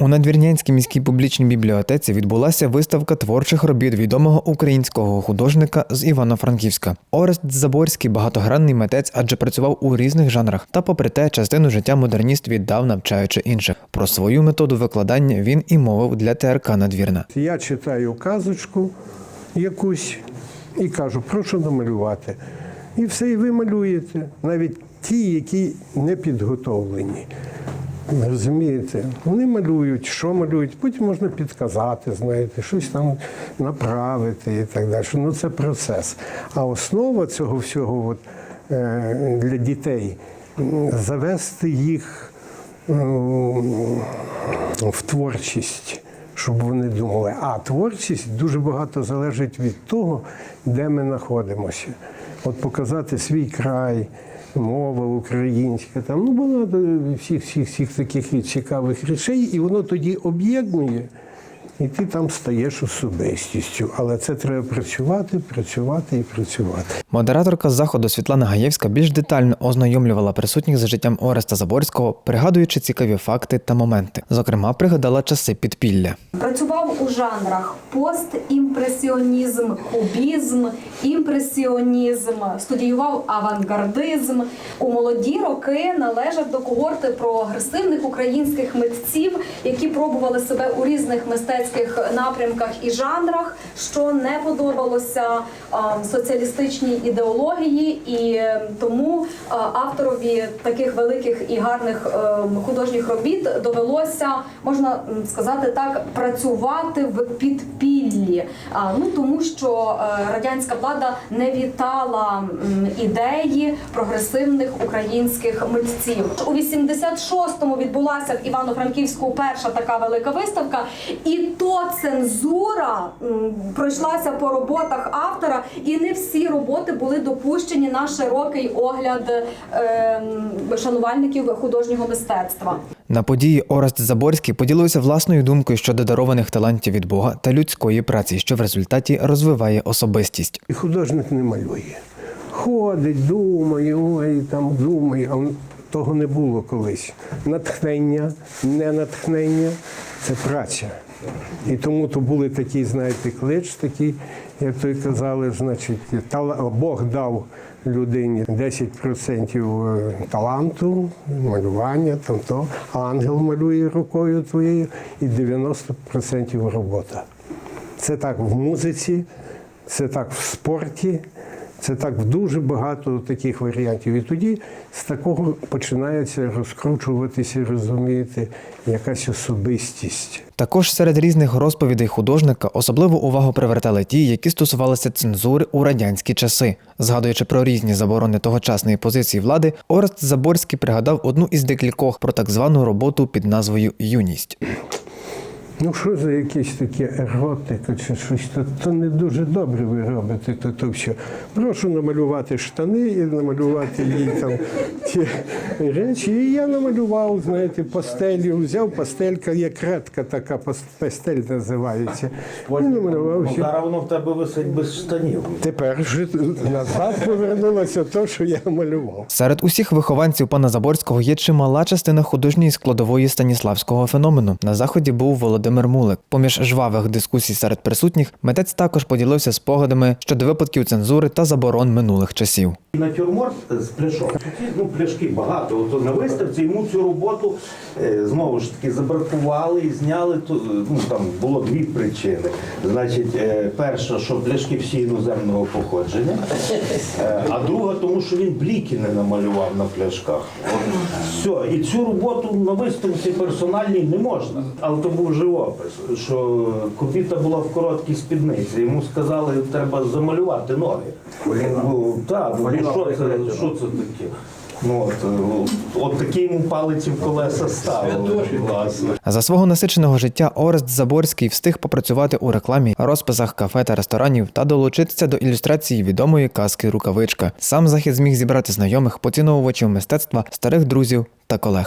У Надвірнянській міській публічній бібліотеці відбулася виставка творчих робіт відомого українського художника з Івано-Франківська. Орест Заборський багатогранний митець, адже працював у різних жанрах, та, попри те, частину життя модерніст віддав, навчаючи інших. Про свою методу викладання він і мовив для ТРК Надвірна. Я читаю казочку якусь і кажу, прошу намалювати. І все, і ви малюєте. Навіть ті, які не підготовлені. Розумієте? Вони малюють, що малюють, потім можна підказати, знаєте, щось там направити і так далі. Ну це процес. А основа цього всього от, е, для дітей завести їх м, в творчість, щоб вони думали. А творчість дуже багато залежить від того, де ми знаходимося. От показати свій край, мова українська, там ну багато всіх, всіх, всіх таких цікавих речей, і воно тоді об'єднує. І ти там стаєш особистістю. Але це треба працювати, працювати і працювати. Модераторка заходу Світлана Гаєвська більш детально ознайомлювала присутніх за життям Ореста Заборського, пригадуючи цікаві факти та моменти. Зокрема, пригадала часи підпілля. Працював у жанрах постімпресіонізм, кубізм, імпресіонізм, студіював авангардизм. У молоді роки належав до когорти прогресивних українських митців, які пробували себе у різних мистецьких напрямках і жанрах, що не подобалося соціалістичній ідеології, і е, тому авторові таких великих і гарних е, художніх робіт довелося, можна сказати так, працювати в підпіллі. А, Ну тому що е, радянська влада не вітала ідеї прогресивних українських митців. У 86-му відбулася в Івано-Франківську перша така велика виставка, і то цензура пройшлася по роботах автора, і не всі роботи були допущені на широкий огляд е, шанувальників художнього мистецтва. На події Орест Заборський поділився власною думкою щодо дарованих талантів від Бога та людської праці, що в результаті розвиває особистість. І художник не малює. Ходить, думає, ой, там думає, а того не було колись. Натхнення, не натхнення це праця. І тому то були такі, знаєте, клич, такий, як то й казали, значить, Бог дав людині 10% таланту, малювання, там то, а ангел малює рукою твоєю і 90% робота. Це так в музиці, це так в спорті, це так дуже багато таких варіантів. І тоді з такого починається розкручуватися, розумієте, якась особистість. Також серед різних розповідей художника особливу увагу привертали ті, які стосувалися цензури у радянські часи. Згадуючи про різні заборони тогочасної позиції влади, Орест Заборський пригадав одну із декількох про так звану роботу під назвою Юність. Ну, що за якісь такі еротика чи щось, то, то не дуже добре ви робите, то, то все. Прошу намалювати штани і намалювати їй там ті речі. І я намалював, знаєте, пастелі, взяв пастелька, як редка така пастель називається. І намалював. Ну, все. зараз воно в тебе висить без штанів. Тепер вже назад повернулося те, що я малював. Серед усіх вихованців пана Заборського є чимала частина художньої складової станіславського феномену. На заході був Володимир Мулик. Поміж жвавих дискусій серед присутніх митець також поділився спогадами щодо випадків цензури та заборон минулих часів. Натюрморт з пляшок. Ну, пляшки багато. От на виставці йому цю роботу е, знову ж таки забракували і зняли. Ну, там було дві причини. Значить, е, перша, що пляшки всі іноземного походження, е, а друга, тому що він бліки не намалював на пляшках. От, все. І цю роботу на виставці персональній не можна. Але то був живопис, що кобіта була в короткій спідниці. Йому сказали, треба замалювати ноги. Ну, що це, що це таке? Ну, от, е, от такі йому палиці в колеса ставили. власне. За свого насиченого життя Орест Заборський встиг попрацювати у рекламі, розписах кафе та ресторанів та долучитися до ілюстрації відомої казки Рукавичка. Сам захід зміг зібрати знайомих, поціновувачів мистецтва, старих друзів та колег.